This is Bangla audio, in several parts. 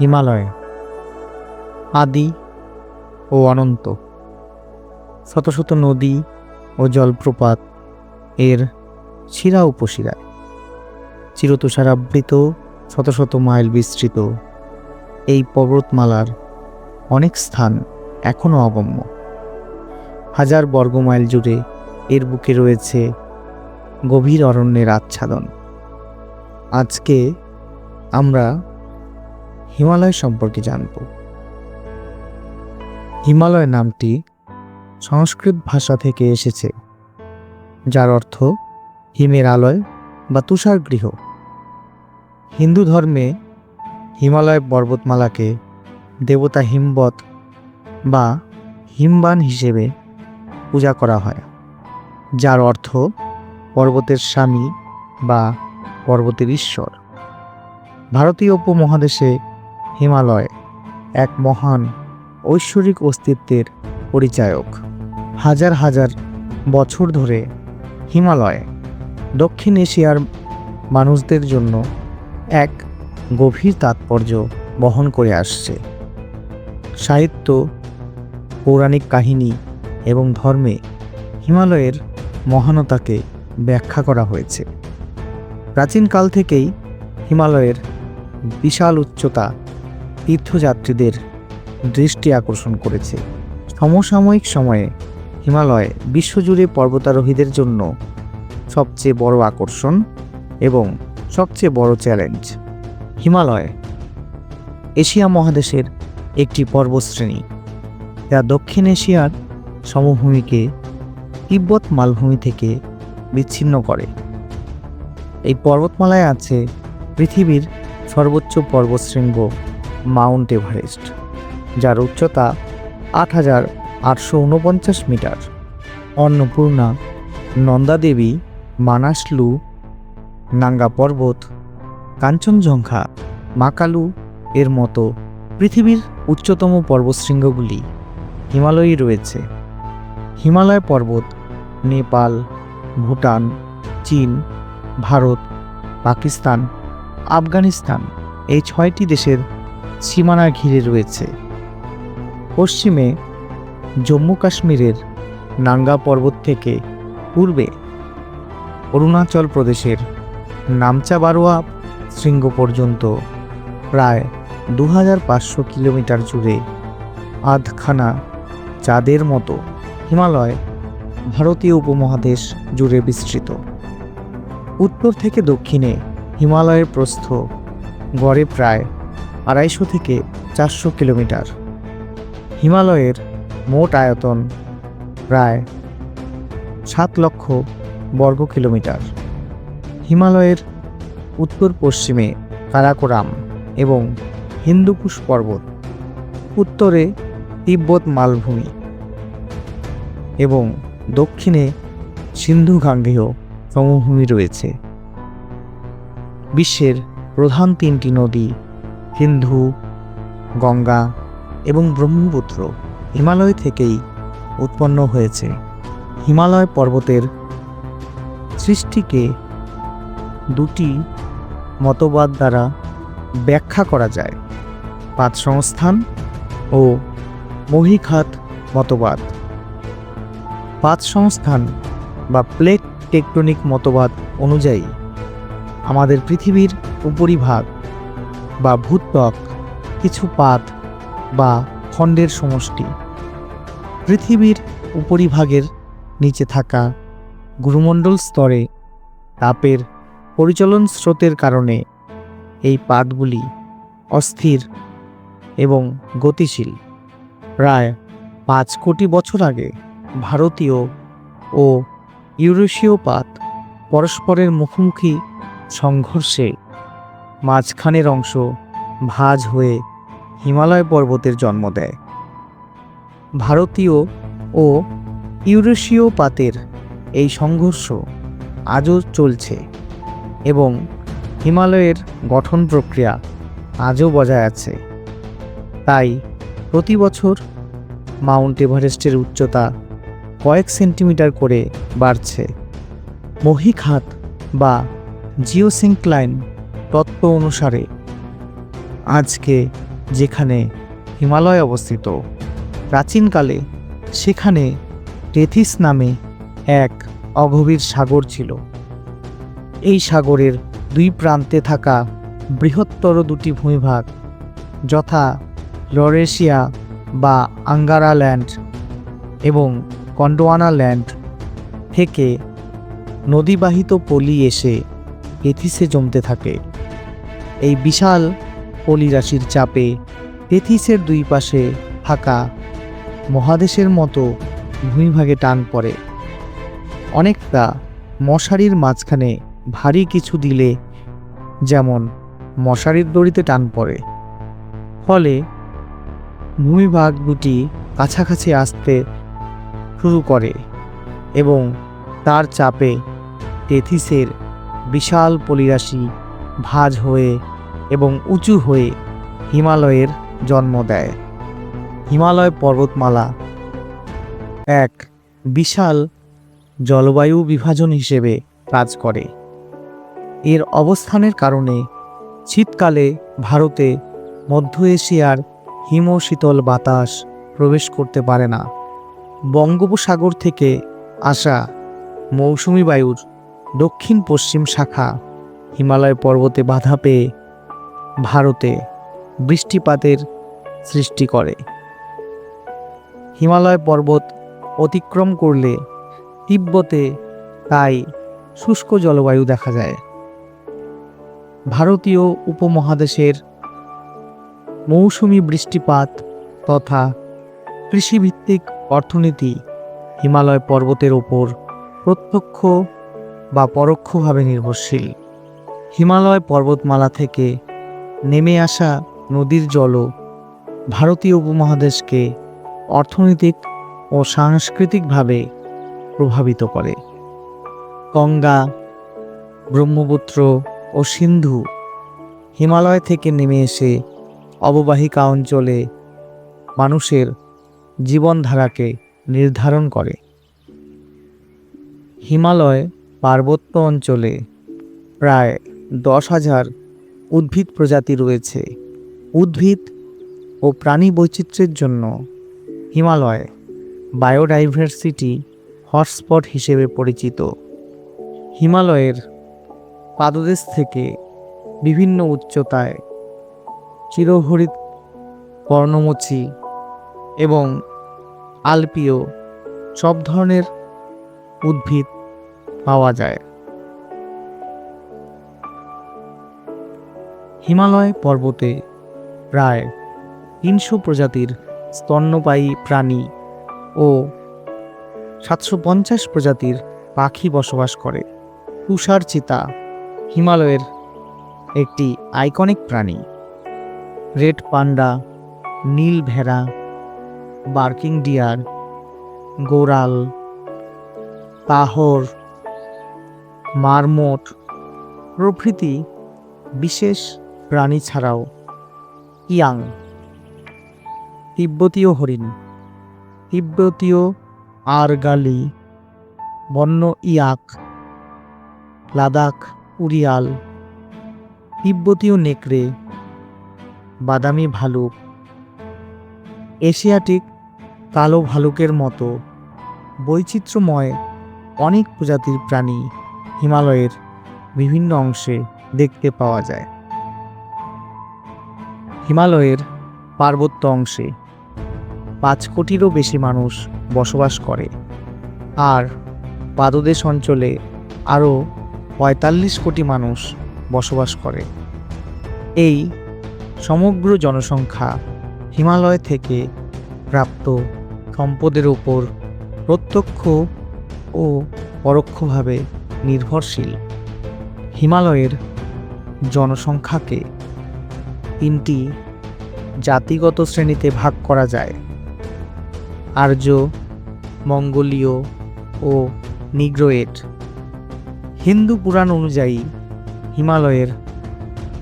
হিমালয়, আদি ও অনন্ত। শত শত নদী ও জলপ্রপাত এর শিরা উপশিরায় চিরতুষারাবৃত শত শত মাইল বিস্তৃত এই পর্বতমালার অনেক স্থান এখনও অগম্য। হাজার বর্গমাইল জুড়ে এর বুকে রয়েছে গভীর অরণ্যের আচ্ছাদন। আজকে আমরা হিমালয় সম্পর্কে জানব। হিমালয় নামটি সংস্কৃত ভাষা থেকে এসেছে, যার অর্থ হিমের আলয় বা তুষার গৃহ। হিন্দু ধর্মে হিমালয় পর্বতমালাকে দেবতা হিমবত বা হিমবান হিসেবে পূজা করা হয়, যার অর্থ পর্বতের স্বামী বা পর্বতের ঈশ্বর। ভারতীয় উপমহাদেশে হিমালয়, এক মহান ঐশ্বরিক অস্তিত্বের পরিচায়ক। হাজার হাজার বছর ধরে হিমালয়, দক্ষিণ এশিয়ার মানুষদের জন্য এক গভীর তাৎপর্য বহন করে আসছে। সাহিত্য, পৌরাণিক কাহিনী এবং ধর্মে হিমালয়ের মহানতাকে ব্যাখ্যা করা হয়েছে। প্রাচীনকাল থেকেই হিমালয়ের বিশাল উচ্চতা তীর্থযাত্রীদের দৃষ্টি আকর্ষণ করেছে। সমসাময়িক সময়ে হিমালয় বিশ্বজুড়ে পর্বতারোহীদের জন্য সবচেয়ে বড় আকর্ষণ এবং সবচেয়ে বড় চ্যালেঞ্জ। হিমালয়, এশিয়া মহাদেশের একটি পর্বতশ্রেণী যা দক্ষিণ এশিয়ার সমভূমিকে তিব্বত মালভূমি থেকে বিচ্ছিন্ন করে। এই পর্বতমালায় আছে পৃথিবীর সর্বোচ্চ পর্বতশৃঙ্গ মাউন্ট এভারেস্ট, যার উচ্চতা আট হাজার আটশো উনপঞ্চাশ মিটার। অন্নপূর্ণা নন্দাদেবী মানাসলু, নাঙ্গা পর্বত, কাঞ্চনজঙ্ঘা, মাকালু এর মতো পৃথিবীর উচ্চতম পর্বতশৃঙ্গগুলি হিমালয়ই রয়েছে। হিমালয় পর্বত নেপাল, ভুটান, চীন, ভারত, পাকিস্তান, আফগানিস্তান এই ছয়টি দেশের সীমানা ঘিরে রয়েছে। পশ্চিমে জম্মু কাশ্মীরের নাঙ্গা পর্বত থেকে পূর্বে অরুণাচল প্রদেশের নামচা বারোয়া শৃঙ্গ পর্যন্ত প্রায় দু হাজার পাঁচশো কিলোমিটার জুড়ে আধখানা চাঁদের মতো হিমালয় ভারতীয় উপমহাদেশ জুড়ে বিস্তৃত। উত্তর থেকে দক্ষিণে হিমালয়ের প্রস্থ গড়ে প্রায় আড়াইশো থেকে চারশো কিলোমিটার। হিমালয়ের মোট আয়তন প্রায় সাত লক্ষ বর্গ কিলোমিটার। হিমালয়ের উত্তর পশ্চিমে কারাকোরাম এবং হিন্দুকুশ পর্বত, উত্তরে তিব্বত মালভূমি এবং দক্ষিণে সিন্ধু গাঙ্গেয় সমভূমি রয়েছে। বিশ্বের প্রধান তিনটি নদী সিন্ধু গঙ্গা এবং ব্রহ্মপুত্র হিমালয় থেকেই উৎপন্ন হয়েছে। হিমালয় পর্বতের সৃষ্টিকে দুটি মতবাদ দ্বারা ব্যাখ্যা করা যায় পাত সংস্থান ও মহিখাত মতবাদ। পাত সংস্থান বা প্লেট টেকটনিক মতবাদ অনুযায়ী আমাদের পৃথিবীর উপরিভাগ বা ভূত্বক, কিছু পাত বা খণ্ডের সমষ্টি। পৃথিবীর উপরিভাগের নিচে থাকা গুরুমণ্ডল স্তরে তাপের পরিচলন স্রোতের কারণে এই পাতগুলি অস্থির এবং গতিশীল। প্রায় পাঁচ কোটি বছর আগে ভারতীয় ও ইউরেশীয় পাত পরস্পরের মুখোমুখি সংঘর্ষে মাঝখানের অংশ ভাঁজ হয়ে হিমালয় পর্বতের জন্ম দেয়। ভারতীয় ও ইউরেশীয় পাতের এই সংঘর্ষ আজও চলছে এবং হিমালয়ের গঠন প্রক্রিয়া আজও বজায় আছে। তাই প্রতি বছর মাউন্ট এভারেস্টের উচ্চতা কয়েক সেন্টিমিটার করে বাড়ছে। মহিখাত বা জিওসিঙ্কলাইন তত্ত্ব অনুসারে আজকে যেখানে হিমালয় অবস্থিত, প্রাচীনকালে সেখানে টেথিস নামে এক অগভীর সাগর ছিল। এই সাগরের দুই প্রান্তে থাকা বৃহত্তর দুটি ভূমিভাগ, যথা লরেশিয়া বা আঙ্গারা ল্যান্ড এবং কন্ডোয়ানা ল্যান্ড থেকে নদীবাহিত পলি এসে এথিসে জমতে থাকে। এই বিশাল পলিরাশির চাপে তেথিসের দুই পাশে ফাঁকা মহাদেশের মতো ভূমিভাগে টান পড়ে। অনেকটা মশারির মাঝখানে ভারী কিছু দিলে যেমন মশারির দড়িতে টান পড়ে। ফলে ভূমিভাগ দুটি কাছাকাছি আসতে শুরু করে এবং তার চাপে তেথিসের বিশাল পলিরাশি ভাঁজ হয়ে এবং উঁচু হয়ে হিমালয়ের জন্ম দেয়। হিমালয় পর্বতমালা এক বিশাল জলবায়ু বিভাজন হিসেবে কাজ করে। এর অবস্থানের কারণে শীতকালে ভারতে মধ্য এশিয়ার হিম শীতল বাতাস প্রবেশ করতে পারে না। বঙ্গোপসাগর থেকে আসা মৌসুমি বায়ুর দক্ষিণ পশ্চিম শাখা হিমালয় পর্বতে বাধা পেয়ে ভারতে বৃষ্টিপাতের সৃষ্টি করে। হিমালয় পর্বত অতিক্রম করলে তিব্বতে তাই শুষ্ক জলবায়ু দেখা যায়। ভারতীয় উপমহাদেশের মৌসুমি বৃষ্টিপাত তথা কৃষিভিত্তিক অর্থনীতি হিমালয় পর্বতের ওপর প্রত্যক্ষ বা পরোক্ষভাবে নির্ভরশীল। হিমালয় পর্বতমালা থেকে নেমে আসা নদীর জলও ভারতীয় উপমহাদেশকে অর্থনৈতিক ও সাংস্কৃতিকভাবে প্রভাবিত করে। গঙ্গা, ব্রহ্মপুত্র ও সিন্ধু হিমালয় থেকে নেমে এসে অববাহিকা অঞ্চলে মানুষের জীবনধারাকে নির্ধারণ করে। হিমালয় পার্বত্য অঞ্চলে প্রায় দশ হাজার উদ্ভিদ প্রজাতি রয়েছে। উদ্ভিদ ও প্রাণী বৈচিত্র্যের জন্য হিমালয় বায়োডাইভার্সিটি হটস্পট হিসেবে পরিচিত। হিমালয়ের পাদদেশ থেকে বিভিন্ন উচ্চতায় চিরহরিত পর্ণমোচী এবং আলপিও সব ধরনের উদ্ভিদ পাওয়া যায়। হিমালয় পর্বতে প্রায় তিনশো প্রজাতির স্তন্যপায়ী প্রাণী ও সাতশো পঞ্চাশ প্রজাতির পাখি বসবাস করে। তুষার চিতা হিমালয়ের একটি আইকনিক প্রাণী। রেড পান্ডা, নীল ভেড়া, বার্কিং ডিয়ার গোরাল তাহর মারমোট প্রভৃতি বিশেষ প্রাণী ছাড়াও ইয়াং, তিব্বতীয় হরিণ, তিব্বতীয় আরগালি, বন্য ইয়াক, লাদাখ উড়িয়াল, তিব্বতীয় নেকড়ে, বাদামি ভালুক, এশিয়াটিক কালো ভালুকের মতো বৈচিত্র্যময় অনেক প্রজাতির প্রাণী হিমালয়ের বিভিন্ন অংশে দেখতে পাওয়া যায়। হিমালয়ের পার্বত্য অংশে পাঁচ কোটিরও বেশি মানুষ বসবাস করে। আর পাদদেশ অঞ্চলে আরও পঁয়তাল্লিশ কোটি মানুষ বসবাস করে। এই সমগ্র জনসংখ্যা হিমালয় থেকে প্রাপ্ত সম্পদের উপর প্রত্যক্ষ ও পরোক্ষভাবে নির্ভরশীল। হিমালয়ের জনসংখ্যাকে তিনটি জাতিগত শ্রেণীতে ভাগ করা যায়। আর্য, মঙ্গোলীয় ও নিগ্রোয়েট। হিন্দু পুরাণ অনুযায়ী হিমালয়ের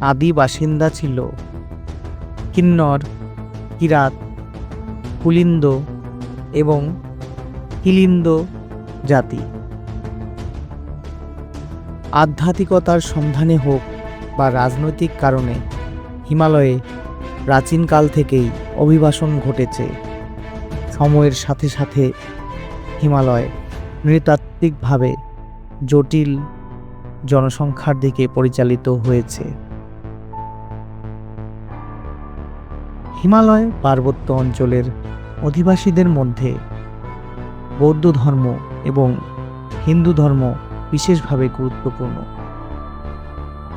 আদি বাসিন্দা ছিল কিন্নর, কিরাত, কুলিন্দ এবং কিলিন্দ জাতি। আধ্যাত্মিকতার সন্ধানে হোক বা রাজনৈতিক কারণে হিমালয়ে প্রাচীনকাল থেকেই অভিবাসন ঘটেছে। সময়ের সাথে সাথে হিমালয় নৃতাত্ত্বিকভাবে জটিল জনসংখ্যার দিকে পরিচালিত হয়েছে। হিমালয় পার্বত্য অঞ্চলের অধিবাসীদের মধ্যে বৌদ্ধ ধর্ম এবং হিন্দু ধর্ম বিশেষভাবে গুরুত্বপূর্ণ।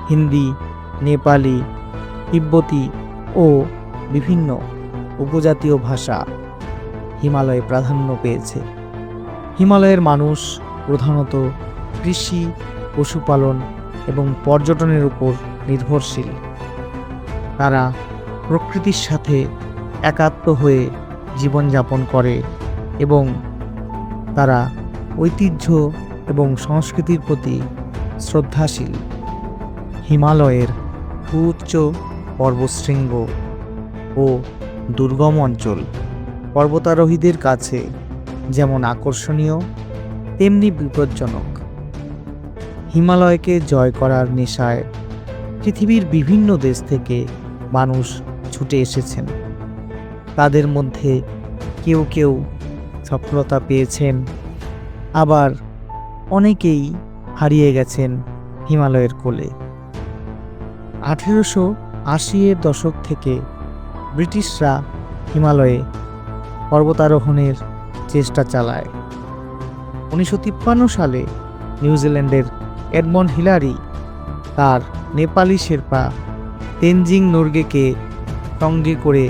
হিন্দি, নেপালি তিব্বতী ও বিভিন্ন উপজাতীয় ভাষা হিমালয়ে প্রাধান্য পেয়েছে। হিমালয়ের মানুষ প্রধানত কৃষি, পশুপালন এবং পর্যটনের উপর নির্ভরশীল। তারা প্রকৃতির সাথে একাত্ম হয়ে জীবনযাপন করে এবং তারা ঐতিহ্য এবং সংস্কৃতির প্রতি শ্রদ্ধাশীল। হিমালয়ের সুউচ্চ পর্বশৃঙ্গ ও দুর্গম অঞ্চল পর্বতারোহীদের কাছে যেমন আকর্ষণীয়, তেমনি বিপজ্জনক। হিমালয়কে জয় করার নেশায় পৃথিবীর বিভিন্ন দেশ থেকে মানুষ ছুটে এসেছেন। তাদের মধ্যে কেউ কেউ সফলতা পেয়েছেন, আবার অনেকেই হারিয়ে গেছেন হিমালয়ের কোলে। আঠেরোশো আশির দশক থেকে ব্রিটিশরা হিমালয়ে পর্বতারোহণের চেষ্টা চালায়। উনিশশো তিপ্পান্ন সালে নিউজিল্যান্ডের এডমন্ড হিলারি তার নেপালি শেরপা তেনজিং নোরগেকে সঙ্গে করে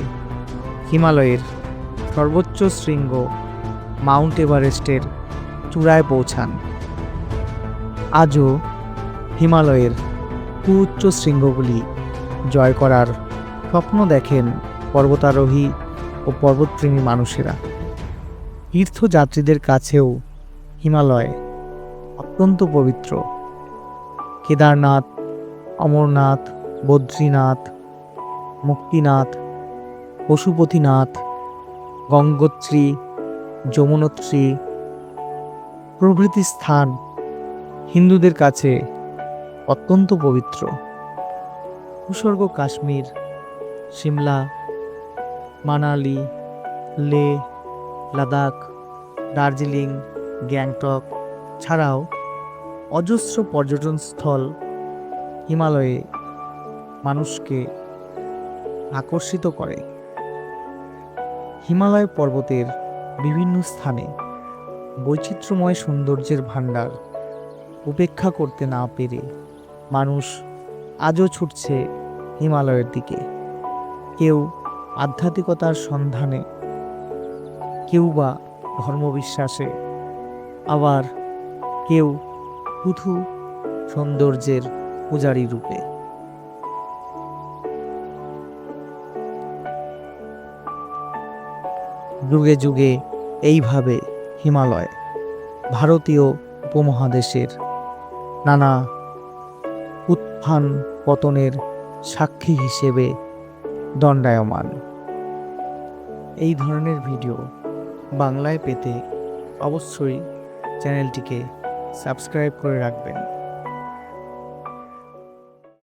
হিমালয়ের সর্বোচ্চ শৃঙ্গ মাউন্ট এভারেস্টের চূড়ায় পৌঁছান। আজও হিমালয়ের সুউচ্চ শৃঙ্গগুলি জয় করার স্বপ্ন দেখেন পর্বতারোহী ও পর্বতপ্রেমী মানুষেরা। তীর্থযাত্রীদের কাছেও হিমালয় অত্যন্ত পবিত্র। কেদারনাথ, অমরনাথ, বদ্রীনাথ, মুক্তিনাথ, পশুপতিনাথ, গঙ্গোত্রী, যমুনোত্রী প্রভৃতি স্থান হিন্দুদের কাছে অত্যন্ত পবিত্র। ভূস্বর্গ কাশ্মীর, সিমলা, মানালি, লে, লাদাখ, দার্জিলিং, গ্যাংটক ছাড়াও অজস্র পর্যটন স্থল হিমালয়ে মানুষকে আকর্ষিত করে। হিমালয় পর্বতের বিভিন্ন স্থানে বৈচিত্র্যময় সৌন্দর্যের ভাণ্ডার উপেক্ষা করতে না পেরে মানুষ আজও ছুটছে হিমালয়ের দিকে। কেউ আধ্যাত্মিকতার সন্ধানে, কেউ বা ধর্মবিশ্বাসে, আবার কেউ শুধু সৌন্দর্যের পূজারী রূপে। যুগে যুগে এইভাবে হিমালয় ভারতীয় উপমহাদেশের নানা উত্থান পতনের সাক্ষী হিসেবে দণ্ডায়মান। এই ধরনের ভিডিও বাংলায় পেতে অবশ্যই চ্যানেলটিকে সাবস্ক্রাইব করে রাখবেন।